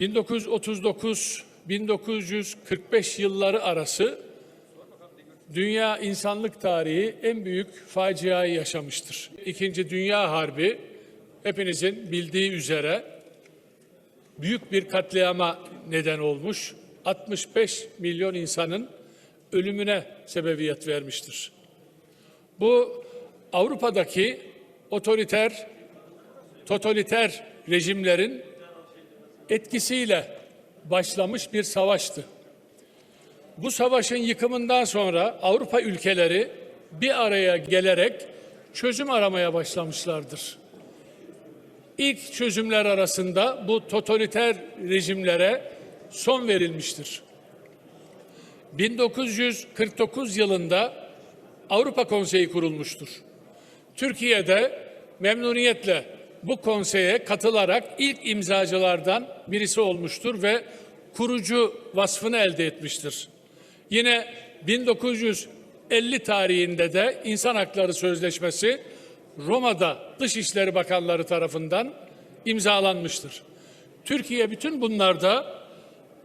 1939-1945 yılları arası dünya insanlık tarihi en büyük faciayı yaşamıştır. İkinci Dünya Harbi hepinizin bildiği üzere büyük bir katliama neden olmuş. 65 milyon insanın ölümüne sebebiyet vermiştir. Bu Avrupa'daki otoriter, totaliter rejimlerin etkisiyle başlamış bir savaştı. Bu savaşın yıkımından sonra Avrupa ülkeleri bir araya gelerek çözüm aramaya başlamışlardır. İlk çözümler arasında bu totaliter rejimlere son verilmiştir. 1949 yılında Avrupa Konseyi kurulmuştur. Türkiye'de memnuniyetle bu konseye katılarak ilk imzacılardan birisi olmuştur ve kurucu vasfını elde etmiştir. Yine 1950 tarihinde de İnsan Hakları Sözleşmesi Roma'da Dışişleri Bakanları tarafından imzalanmıştır. Türkiye bütün bunlarda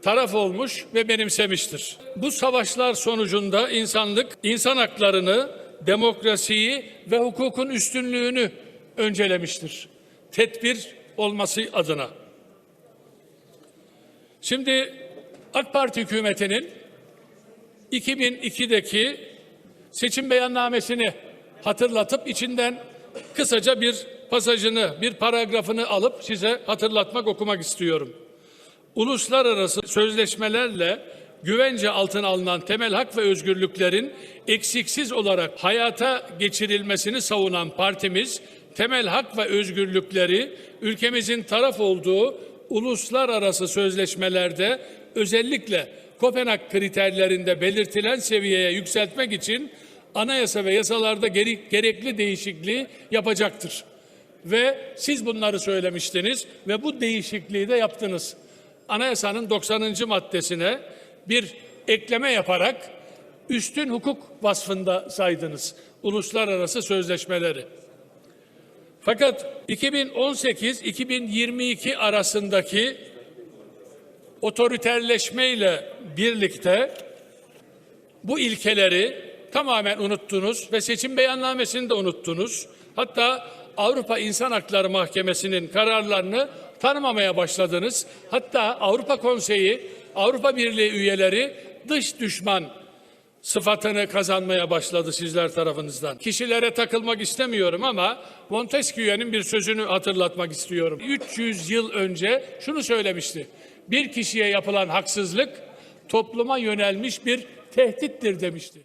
taraf olmuş ve benimsemiştir. Bu savaşlar sonucunda insanlık insan haklarını, demokrasiyi ve hukukun üstünlüğünü öncelemiştir. Tedbir olması adına. Şimdi AK Parti hükümetinin 2002'deki seçim beyannamesini hatırlatıp içinden kısaca bir pasajını, bir paragrafını alıp size hatırlatmak, okumak istiyorum. Uluslararası sözleşmelerle güvence altına alınan temel hak ve özgürlüklerin eksiksiz olarak hayata geçirilmesini savunan partimiz, temel hak ve özgürlükleri ülkemizin taraf olduğu uluslararası sözleşmelerde özellikle Kopenhag kriterlerinde belirtilen seviyeye yükseltmek için anayasa ve yasalarda gere- gerekli değişikliği yapacaktır. Ve siz bunları söylemiştiniz ve bu değişikliği de yaptınız. Anayasanın 90. maddesine bir ekleme yaparak üstün hukuk vasfında saydınız uluslararası sözleşmeleri. Fakat 2018-2022 arasındaki otoriterleşmeyle birlikte bu ilkeleri tamamen unuttunuz ve seçim beyannamesini de unuttunuz. Hatta Avrupa İnsan Hakları Mahkemesi'nin kararlarını tanımamaya başladınız. Hatta Avrupa Konseyi, Avrupa Birliği üyeleri dış düşman sıfatını kazanmaya başladı sizler tarafınızdan. Kişilere takılmak istemiyorum ama Montesquieu'nun bir sözünü hatırlatmak istiyorum. 300 yıl önce şunu söylemişti. Bir kişiye yapılan haksızlık topluma yönelmiş bir tehdittir demişti.